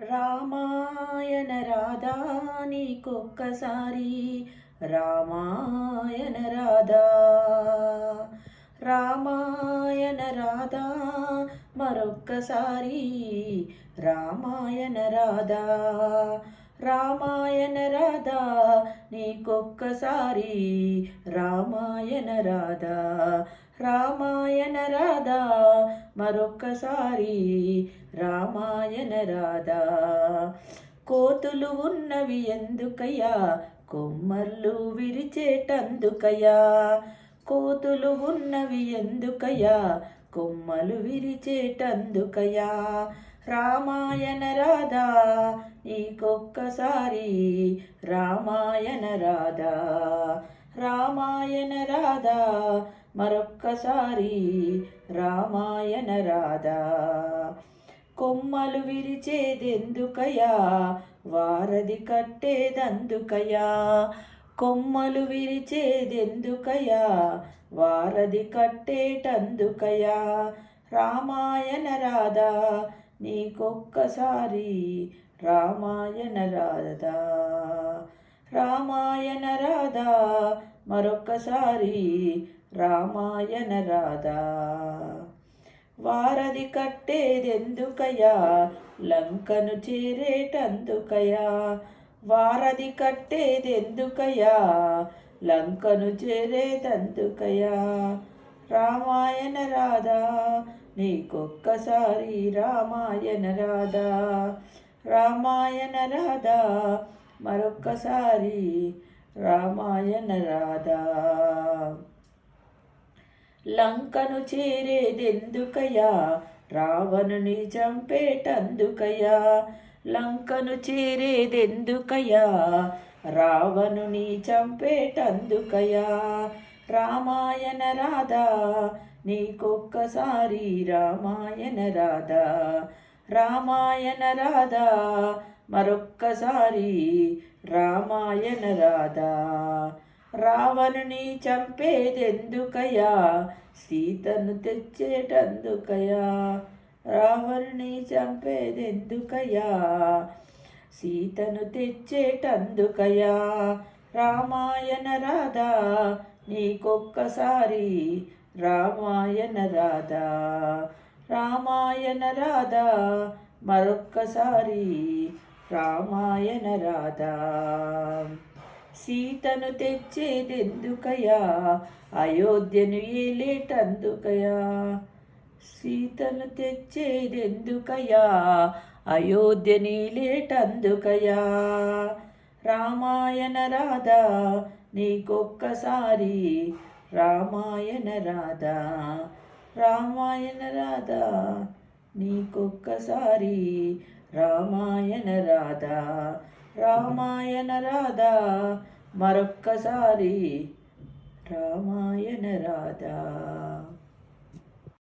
రామాయణ రాధా నీకొక్కసారి. రామాయణ రాధా రామాయణ రాధా మరొక్కసారి. రామాయణ రాధా రామాయణ రాధా నీకొక్కసారి. రామాయణ రాధా రామాయణ రాధా మరొక్కసారి రామాయణ రాధా. కోతులు ఉన్నవి ఎందుకయ్యా? కొమ్మర్లు విరిచేటందుకయ్యా? కోతులు ఉన్నవి ఎందుకయ్యా? కొమ్మలు విరిచేటందుకయ్యా? రామాయణ రాధా నీకొక్కసారి రామాయణ రాధా. రామాయణ రాధా మరొక్కసారి రామాయణ రాధా. కొమ్మలు విరిచేదెందుకయా వారధి కట్టేదందుకయా కొమ్మలు విరిచేదెందుకయా వారధి కట్టేటందుకయా రామాయణ రాధా నీకొక్కసారి రామాయణ రాధా. రామాయణ రాధా మరొక్కసారి రామాయణ రాధా. వారధి కట్టేదెందుకయా లంకను చేరేటందుకయా వారధి కట్టేదెందుకయా లంకను చేరేదందుకయా రామాయణ రాధా నీకొక్కసారి రామాయణ రాధా. రామాయణ రాధా మరొక్కసారి రామాయణ రాధా. లంకను చేరేదెందుకయా రావణుని చంపేటందుకయా లంకను చేరేదెందుకయా రావణుని చంపేటందుకయా రామాయణ రాధా నీకొక్కసారి రామాయణ రాధా. రామాయణ రాధా మరొక్కసారి రామాయణ రాధా. రావణుని చంపేదెందుకయా సీతను తెచ్చేటందుకయా రావణుని చంపేదెందుకయా సీతను తెచ్చేటందుకయా రామాయణ రాధా నీకొక్కసారి రామాయణ రాధా. రామాయణ రాధా మరొక్కసారి రామాయణ రాధా. సీతను తెచ్చేదెందుకయా అయోధ్యను ఏలేటందుకయా సీతను తెచ్చేదెందుకయా అయోధ్యని లేటందుకయా రామాయణ రాధా నీకొక్కసారి రామాయణ రాధా రామాయణ రాధా నీకొక్కసారి రామాయణ రాధా. రామాయణ రాధా మరొక్కసారి రామాయణ రాధా